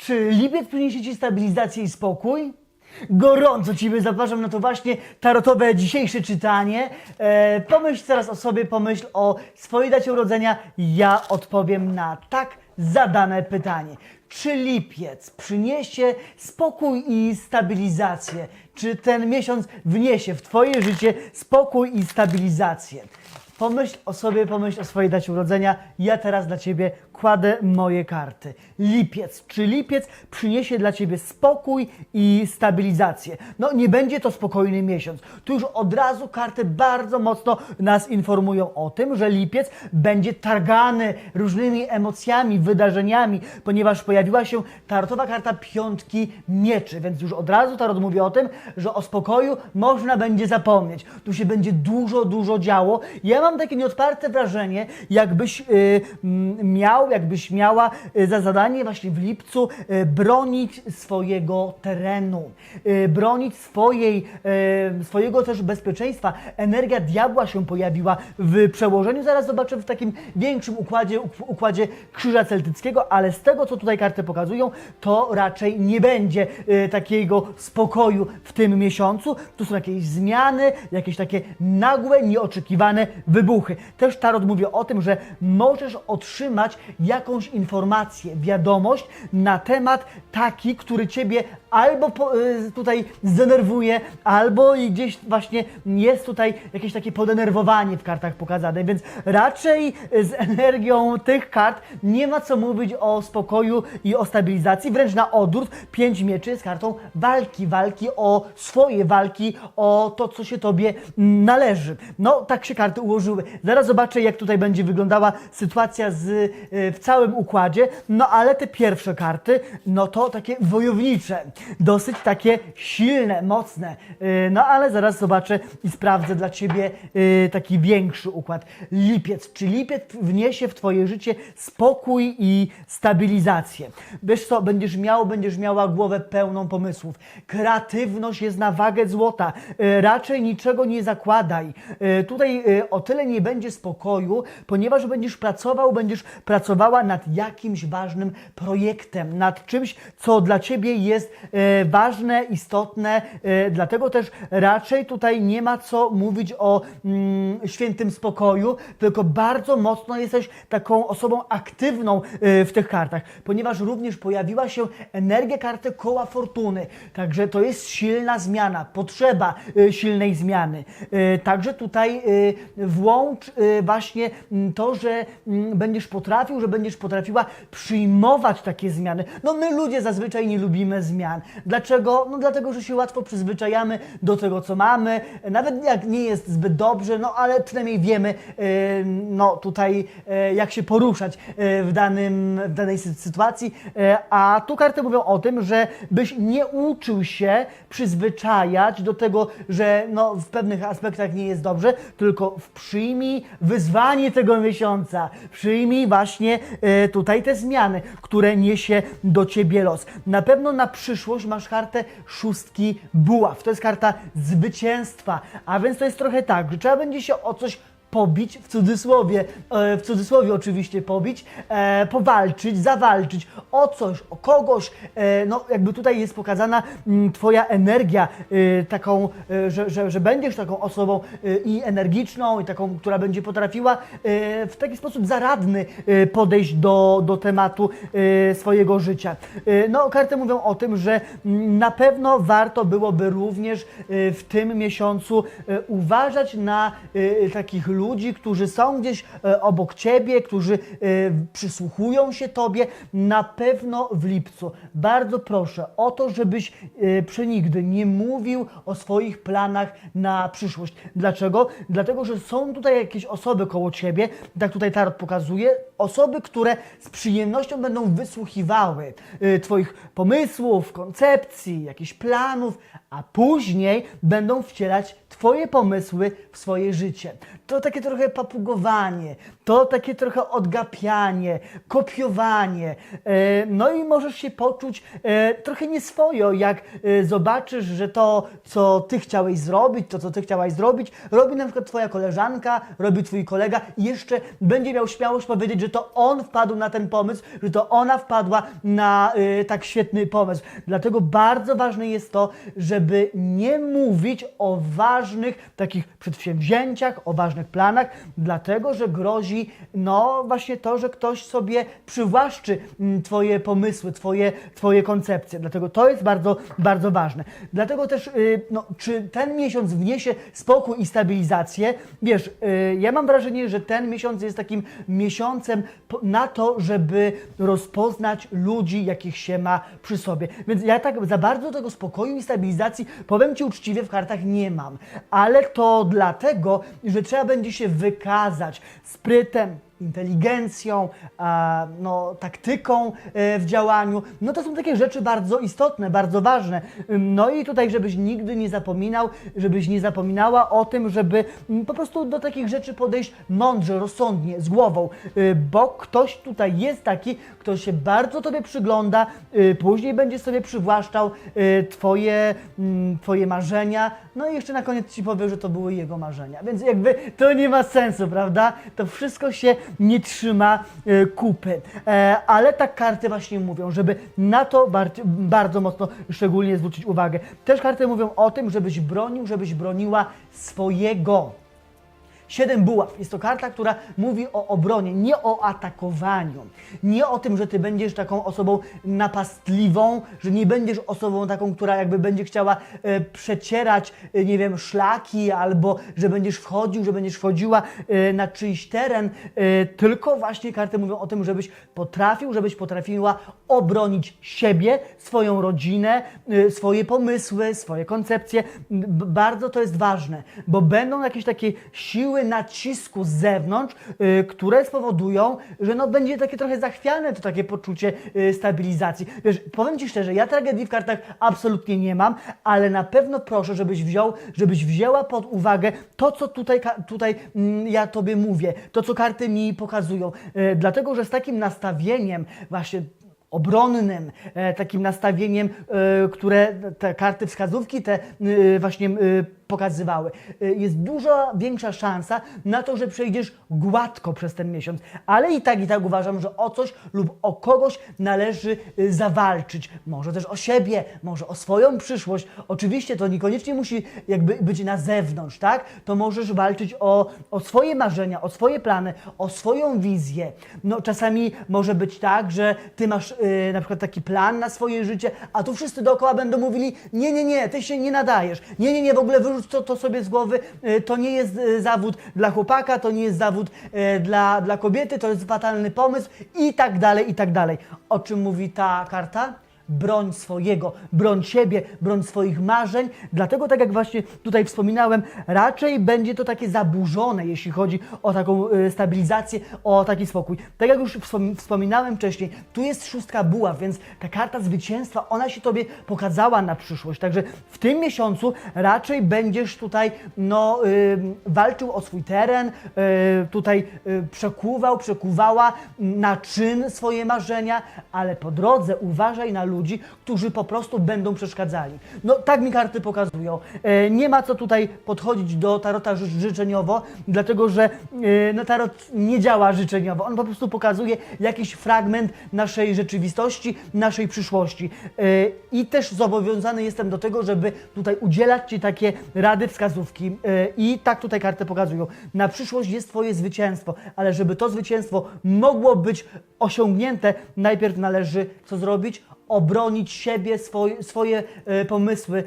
Czy lipiec przyniesie Ci stabilizację i spokój? Gorąco Ciebie zapraszam na to właśnie tarotowe dzisiejsze czytanie. E, pomyśl teraz o sobie, pomyśl o swojej dacie urodzenia. Ja odpowiem na tak zadane pytanie. Czy lipiec przyniesie spokój i stabilizację? Czy ten miesiąc wniesie w Twoje życie spokój i stabilizację? Pomyśl o sobie, pomyśl o swojej dacie urodzenia. Ja teraz dla Ciebie kładę moje karty. Lipiec. Czy lipiec przyniesie dla Ciebie spokój i stabilizację? No nie będzie to spokojny miesiąc. Tu już od razu karty bardzo mocno nas informują o tym, że lipiec będzie targany różnymi emocjami, wydarzeniami, ponieważ pojawiła się tarotowa karta piątki mieczy, więc już od razu tarot mówi o tym, że o spokoju można będzie zapomnieć. Tu się będzie dużo, dużo działo. Ja mam takie nieodparte wrażenie, jakbyś y, miał, jakbyś miała y, za zadanie właśnie w lipcu y, bronić swojego terenu, bronić swojej, swojego też bezpieczeństwa. Energia diabła się pojawiła w przełożeniu. Zaraz zobaczę w takim większym układzie, uk- układzie krzyża celtyckiego, ale z tego, co tutaj karty pokazują, to raczej nie będzie takiego spokoju w tym miesiącu. Tu są jakieś zmiany, jakieś takie nagłe, nieoczekiwane wybuchy. Też Tarot mówi o tym, że możesz otrzymać jakąś informację, wiadomość na temat taki, który Ciebie albo y, tutaj zdenerwuje, albo i gdzieś właśnie jest tutaj jakieś takie podenerwowanie w kartach pokazane, więc raczej z energią tych kart nie ma co mówić o spokoju i o stabilizacji, wręcz na odwrót, pięć mieczy jest kartą walki, walki o swoje walki, o to, co się Tobie należy. No, tak się karty ułożyły. Zaraz zobaczę, jak tutaj będzie wyglądała sytuacja z, y, w całym układzie, no ale te pierwsze karty, no to takie wojownicze, dosyć takie silne, mocne, Y, no ale zaraz zobaczę i sprawdzę dla Ciebie y, taki większy układ. Lipiec, czy lipiec wniesie w Twoje życie spokój i stabilizację? Wiesz co, będziesz miał, będziesz miała głowę pełną pomysłów. Kreatywność jest na wagę złota. Raczej niczego nie zakładaj. Tutaj o tyle nie będzie spokoju, ponieważ będziesz pracował, będziesz pracowała nad jakimś ważnym projektem, nad czymś, co dla Ciebie jest e, ważne, istotne. E, dlatego też raczej tutaj nie ma co mówić o mm, świętym spokoju, tylko bardzo mocno jesteś taką osobą aktywną e, w tych kartach, ponieważ również pojawiła się energia karty koła fortuny. Także to jest silna zmiana, potrzeba silnej zmiany. Także tutaj e, włącz e, właśnie mm, to, że mm, będziesz potrafił, że będziesz potrafiła przyjmować takie zmiany. No my ludzie zazwyczaj nie lubimy zmian. Dlaczego? No dlatego, że się łatwo przyzwyczajamy do tego, co mamy. Nawet jak nie jest zbyt dobrze, no ale przynajmniej wiemy, e, no tutaj e, jak się poruszać w, danym, w danej sy- sytuacji. A tu karty mówią o tym, że byś nie uczył się przyzwyczajać do tego, że no, w pewnych aspektach nie jest dobrze, tylko w- przyjmij wyzwanie tego miesiąca. Przyjmij właśnie e, tutaj te zmiany, które niesie do ciebie los. Na pewno na przyszłość masz kartę szóstki buław. To jest karta zwycięstwa, a więc to jest trochę tak, że trzeba będzie się o coś pobić, w cudzysłowie, e, w cudzysłowie oczywiście pobić, e, powalczyć, zawalczyć o coś, o kogoś, e, no jakby tutaj jest pokazana mm, Twoja energia, taką, że, że, że będziesz taką osobą i energiczną, i taką, która będzie potrafiła w taki sposób zaradny podejść do, do tematu swojego życia. No, karty mówią o tym, że mm, na pewno warto byłoby również w tym miesiącu uważać na takich ludzi, którzy są gdzieś e, obok ciebie, którzy e, przysłuchują się tobie. Na pewno w lipcu bardzo proszę o to, żebyś e, przenigdy nie mówił o swoich planach na przyszłość. Dlaczego? Dlatego, że są tutaj jakieś osoby koło ciebie, tak tutaj tarot pokazuje, osoby, które z przyjemnością będą wysłuchiwały Twoich pomysłów, koncepcji, jakichś planów, a później będą wcielać Twoje pomysły w swoje życie. To takie trochę papugowanie, to takie trochę odgapianie, kopiowanie. E, No i możesz się poczuć e, trochę nieswojo, jak e, zobaczysz, że to, co ty chciałeś zrobić, to, co ty chciałaś zrobić, robi na przykład twoja koleżanka, robi twój kolega i jeszcze będzie miał śmiałość powiedzieć, że to on wpadł na ten pomysł, że to ona wpadła na tak świetny pomysł. Dlatego bardzo ważne jest to, żeby nie mówić o ważnych takich przedsięwzięciach, o ważnych planach, dlatego że grozi no właśnie to, że ktoś sobie przywłaszczy mm, Twoje pomysły, Twoje, twoje koncepcje. Dlatego to jest bardzo, bardzo ważne. Dlatego też, y, no, czy ten miesiąc wniesie spokój i stabilizację? Wiesz, y, ja mam wrażenie, że ten miesiąc jest takim miesiącem na to, żeby rozpoznać ludzi, jakich się ma przy sobie. Więc ja tak za bardzo tego spokoju i stabilizacji, powiem Ci uczciwie, w kartach nie mam. Ale to dlatego, że trzeba będzie się wykazać yöntem inteligencją, no, taktyką e, w działaniu. No to są takie rzeczy bardzo istotne, bardzo ważne. No i tutaj, żebyś nigdy nie zapominał, żebyś nie zapominała o tym, żeby mm, po prostu do takich rzeczy podejść mądrze, rozsądnie, z głową, Y, bo ktoś tutaj jest taki, kto się bardzo Tobie przygląda, y, później będzie sobie przywłaszczał y, twoje, mm, twoje marzenia, no i jeszcze na koniec Ci powie, że to były jego marzenia. Więc jakby to nie ma sensu, prawda? To wszystko się nie trzyma y, kupy. E, ale tak karty właśnie mówią, żeby na to bardzo mocno szczególnie zwrócić uwagę. Też karty mówią o tym, żebyś bronił, żebyś broniła swojego. Siedem buław. Jest to karta, która mówi o obronie, nie o atakowaniu. Nie o tym, że ty będziesz taką osobą napastliwą, że nie będziesz osobą taką, która jakby będzie chciała e, przecierać, e, nie wiem, szlaki, albo że będziesz wchodził, że będziesz wchodziła e, na czyjś teren, e, tylko właśnie karty mówią o tym, żebyś potrafił, żebyś potrafiła obronić siebie, swoją rodzinę, e, swoje pomysły, swoje koncepcje. Bardzo to jest ważne, bo będą jakieś takie siły nacisku z zewnątrz, y, które spowodują, że no będzie takie trochę zachwiane to takie poczucie y, stabilizacji. Wiesz, powiem Ci szczerze, ja tragedii w kartach absolutnie nie mam, ale na pewno proszę, żebyś wziął, żebyś wzięła pod uwagę to, co tutaj, tutaj mm, ja Tobie mówię, to, co karty mi pokazują. Y, Dlatego, że z takim nastawieniem właśnie obronnym, e, takim nastawieniem, e, które te karty wskazówki te właśnie pokazywały. E, Jest dużo większa szansa na to, że przejdziesz gładko przez ten miesiąc, ale i tak, i tak uważam, że o coś lub o kogoś należy e, zawalczyć. Może też o siebie, może o swoją przyszłość. Oczywiście to niekoniecznie musi jakby być na zewnątrz, tak? To możesz walczyć o, o swoje marzenia, o swoje plany, o swoją wizję. No czasami może być tak, że ty masz y, na przykład taki plan na swoje życie, a tu wszyscy dookoła będą mówili, nie, nie, nie, ty się nie nadajesz, nie, nie, nie, w ogóle wyrzuć to, to sobie z głowy, y, to nie jest y, zawód dla chłopaka, to nie jest zawód y, dla, dla kobiety, to jest fatalny pomysł i tak dalej, i tak dalej. O czym mówi ta karta? Broń swojego, broń siebie, broń swoich marzeń. Dlatego, tak jak właśnie tutaj wspominałem, raczej będzie to takie zaburzone, jeśli chodzi o taką y, stabilizację, o taki spokój. Tak jak już wspom- wspominałem wcześniej, tu jest szóstka buław, więc ta karta zwycięstwa, ona się Tobie pokazała na przyszłość. Także w tym miesiącu raczej będziesz tutaj no, walczył o swój teren, y, tutaj y, przekuwał, przekuwała na czyn swoje marzenia, ale po drodze uważaj na ludzi, którzy po prostu będą przeszkadzali. No tak mi karty pokazują. E, nie ma co tutaj podchodzić do tarota ży- życzeniowo, dlatego że e, no, tarot nie działa życzeniowo. On po prostu pokazuje jakiś fragment naszej rzeczywistości, naszej przyszłości. E, I też zobowiązany jestem do tego, żeby tutaj udzielać Ci takie rady, wskazówki. I tak tutaj karty pokazują. Na przyszłość jest Twoje zwycięstwo, ale żeby to zwycięstwo mogło być osiągnięte, najpierw należy co zrobić? Obronić siebie, swoje, swoje e, pomysły,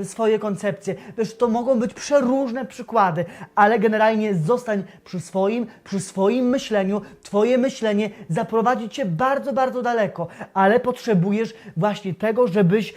e, swoje koncepcje. Wiesz, to mogą być przeróżne przykłady, ale generalnie zostań przy swoim, przy swoim myśleniu. Twoje myślenie zaprowadzi Cię bardzo, bardzo daleko, ale potrzebujesz właśnie tego, żebyś e,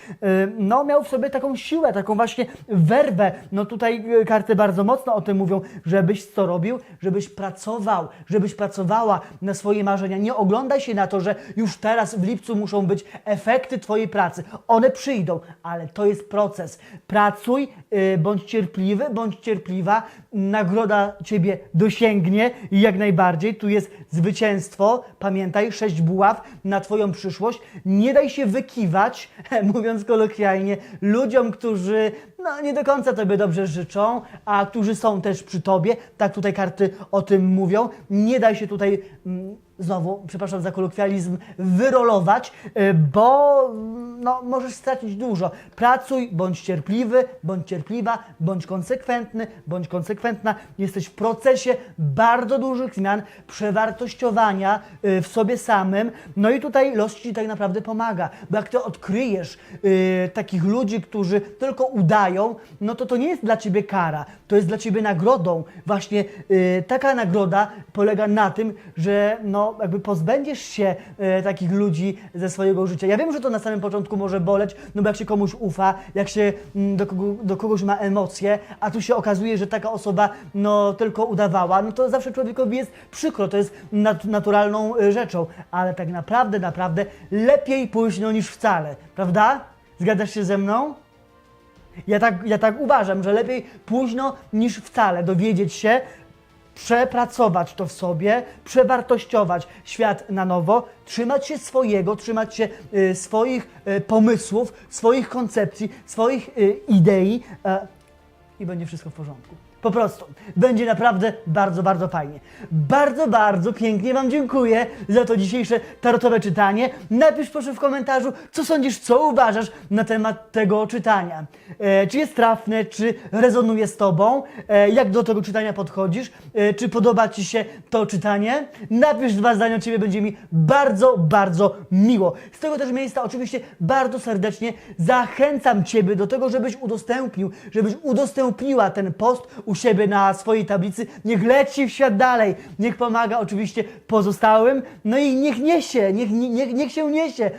no, miał w sobie taką siłę, taką właśnie werwę. No tutaj karty bardzo mocno o tym mówią, żebyś co robił? Żebyś pracował, żebyś pracowała na swoje marzenia. Nie oglądaj się na to, że już teraz w lipcu muszą być efekty Twojej pracy. One przyjdą, ale to jest proces. Pracuj, yy, bądź cierpliwy, bądź cierpliwa. Nagroda Ciebie dosięgnie i jak najbardziej. Tu jest zwycięstwo. Pamiętaj, sześć buław na Twoją przyszłość. Nie daj się wykiwać, mówiąc kolokwialnie, ludziom, którzy no, nie do końca Tobie dobrze życzą, a którzy są też przy Tobie. Tak tutaj karty o tym mówią. Nie daj się tutaj, mm, znowu, przepraszam za kolokwializm, wyrolować, y, bo mm, no, możesz stracić dużo. Pracuj, bądź cierpliwy, bądź cierpliwa, bądź konsekwentny, bądź konsekwentna. Jesteś w procesie bardzo dużych zmian, przewartościowania y, w sobie samym. No i tutaj los Ci tak naprawdę pomaga, bo jak Ty odkryjesz y, takich ludzi, którzy tylko udają, no to to nie jest dla Ciebie kara, to jest dla Ciebie nagrodą. Właśnie y, taka nagroda polega na tym, że no jakby pozbędziesz się y, takich ludzi ze swojego życia. Ja wiem, że to na samym początku może boleć, no bo jak się komuś ufa, jak się mm, do, kogo, do kogoś ma emocje, a tu się okazuje, że taka osoba no tylko udawała, no to zawsze człowiekowi jest przykro, to jest nat naturalną y, rzeczą, ale tak naprawdę, naprawdę lepiej późno niż wcale, prawda? Zgadzasz się ze mną? Ja tak, ja tak uważam, że lepiej późno niż wcale dowiedzieć się, przepracować to w sobie, przewartościować świat na nowo, trzymać się swojego, trzymać się y, swoich y, pomysłów, swoich koncepcji, swoich y, idei e, i będzie wszystko w porządku. Po prostu. Będzie naprawdę bardzo, bardzo fajnie. Bardzo, bardzo pięknie Wam dziękuję za to dzisiejsze tarotowe czytanie. Napisz proszę w komentarzu, co sądzisz, co uważasz na temat tego czytania. E, czy jest trafne, czy rezonuje z Tobą? E, jak do tego czytania podchodzisz? E, czy podoba Ci się to czytanie? Napisz dwa zdania od Ciebie, będzie mi bardzo, bardzo miło. Z tego też miejsca oczywiście bardzo serdecznie zachęcam Ciebie do tego, żebyś udostępnił, żebyś udostępniła ten post u siebie na swojej tablicy. Niech leci w świat dalej, niech pomaga oczywiście pozostałym, no i niech niesie, niech, niech, niech się niesie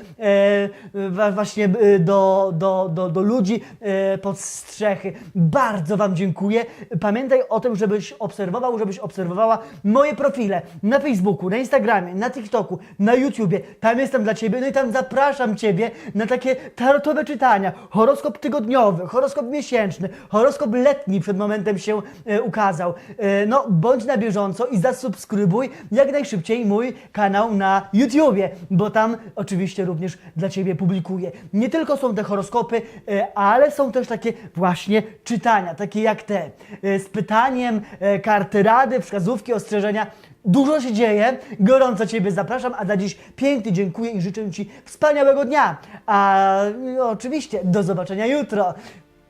e, właśnie e, do, do, do, do ludzi e, pod strzechy. Bardzo Wam dziękuję. Pamiętaj o tym, żebyś obserwował, żebyś obserwowała moje profile na Facebooku, na Instagramie, na TikToku, na YouTubie. Tam jestem dla Ciebie, no i tam zapraszam Ciebie na takie tarotowe czytania. Horoskop tygodniowy, horoskop miesięczny, horoskop letni przed momentem się e, ukazał. E, no, bądź na bieżąco i zasubskrybuj jak najszybciej mój kanał na YouTubie, bo tam oczywiście również dla Ciebie publikuję. Nie tylko są te horoskopy, e, ale są też takie właśnie czytania, takie jak te, z pytaniem, karty rady, wskazówki, ostrzeżenia. Dużo się dzieje, gorąco Ciebie zapraszam, a na dziś pięknie dziękuję i życzę Ci wspaniałego dnia. A no, oczywiście do zobaczenia jutro.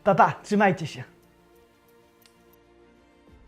Pa, pa, trzymajcie się.